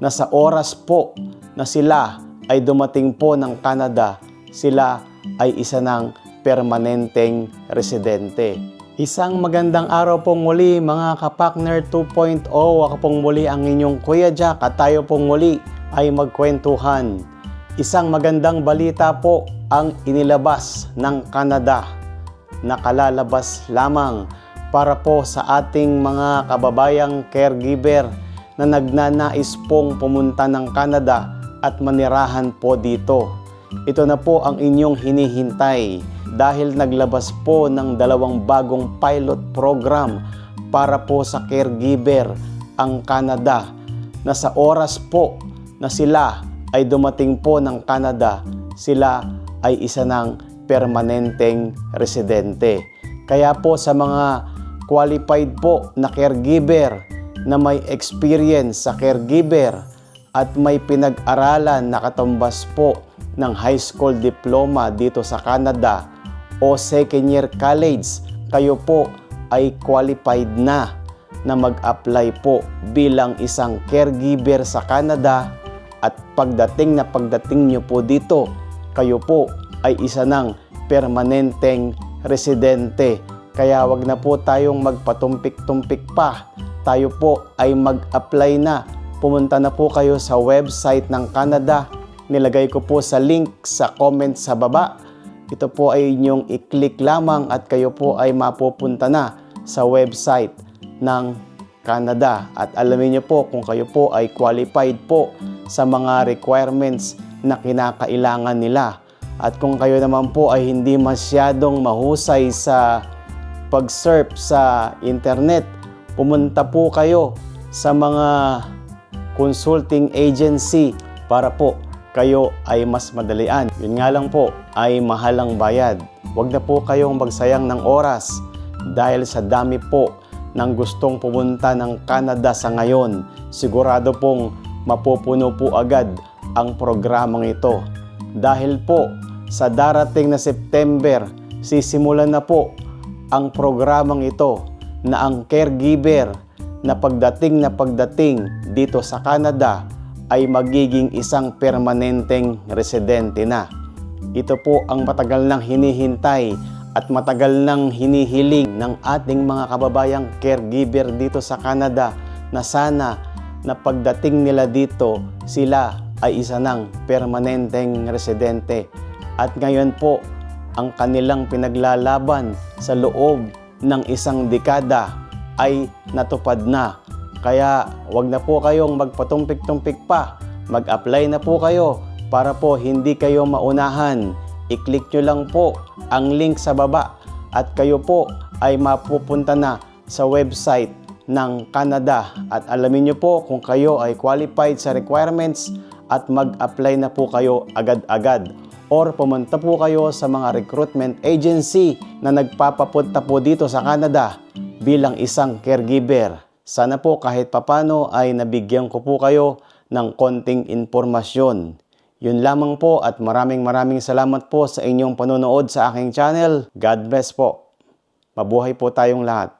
na sa oras po na sila ay dumating po ng Canada, sila ay isa ng permanenteng residente. Isang magandang araw pong muli mga kapakner 2.0. Ako pong muli ang inyong Kuya Jack at tayo pong muli ay magkwentuhan. Isang magandang balita po ang inilabas ng Canada. Nakalalabas lamang para po sa ating mga kababayang caregiver na nagnanais pong pumunta ng Canada at manirahan po dito. Ito na po ang inyong hinihintay dahil naglabas po ng dalawang bagong pilot program para po sa caregiver ang Canada na sa oras po na sila ay dumating po ng Canada, sila ay isa ng permanenteng residente. Kaya po sa mga qualified po na caregiver na may experience sa caregiver at may pinag-aralan na katumbas po ng high school diploma dito sa Canada o second year college, kayo po ay qualified na na mag-apply po bilang isang caregiver sa Canada at pagdating na pagdating nyo po dito, kayo po ay isa ng permanenteng residente. Kaya wag na po tayong magpatumpik-tumpik pa. Tayo po ay mag-apply na. Pumunta na po kayo sa website ng Canada. Nilagay ko po sa link sa comment sa baba. Ito po ay inyong i-click lamang at kayo po ay mapupunta na sa website ng Canada. At alamin niyo po kung kayo po ay qualified po sa mga requirements na kinakailangan nila. At kung kayo naman po ay hindi masyadong mahusay sa pag-surf sa internet, pumunta po kayo sa mga consulting agency para po kayo ay mas madalian. Yun nga lang po ay mahalang bayad. Huwag na po kayong magsayang ng oras dahil sa dami po ng gustong pumunta ng Canada sa ngayon. Sigurado pong mapupuno po agad ang programang ito. Dahil po sa darating na September, sisimulan na po ang programang ito na ang caregiver na pagdating na pagdating dito sa Canada ay magiging isang permanenteng residente na. Ito po ang matagal nang hinihintay at matagal nang hinihiling ng ating mga kababayang caregiver dito sa Canada na sana na pagdating nila dito sila ay isa ng permanenteng residente. At ngayon po, ang kanilang pinaglalaban sa loob ng isang dekada ay natupad na. Kaya wag na po kayong magpatumpik-tumpik pa. Mag-apply na po kayo para po hindi kayo maunahan. I-click nyo lang po ang link sa baba at kayo po ay mapupunta na sa website ng Canada at alamin nyo po kung kayo ay qualified sa requirements at mag-apply na po kayo agad-agad or pumunta po kayo sa mga recruitment agency na nagpapapunta po dito sa Canada bilang isang caregiver. Sana po kahit papano ay nabigyan ko po kayo ng konting informasyon. Yun lamang po at maraming maraming salamat po sa inyong panonood sa aking channel. God bless po. Mabuhay po tayong lahat.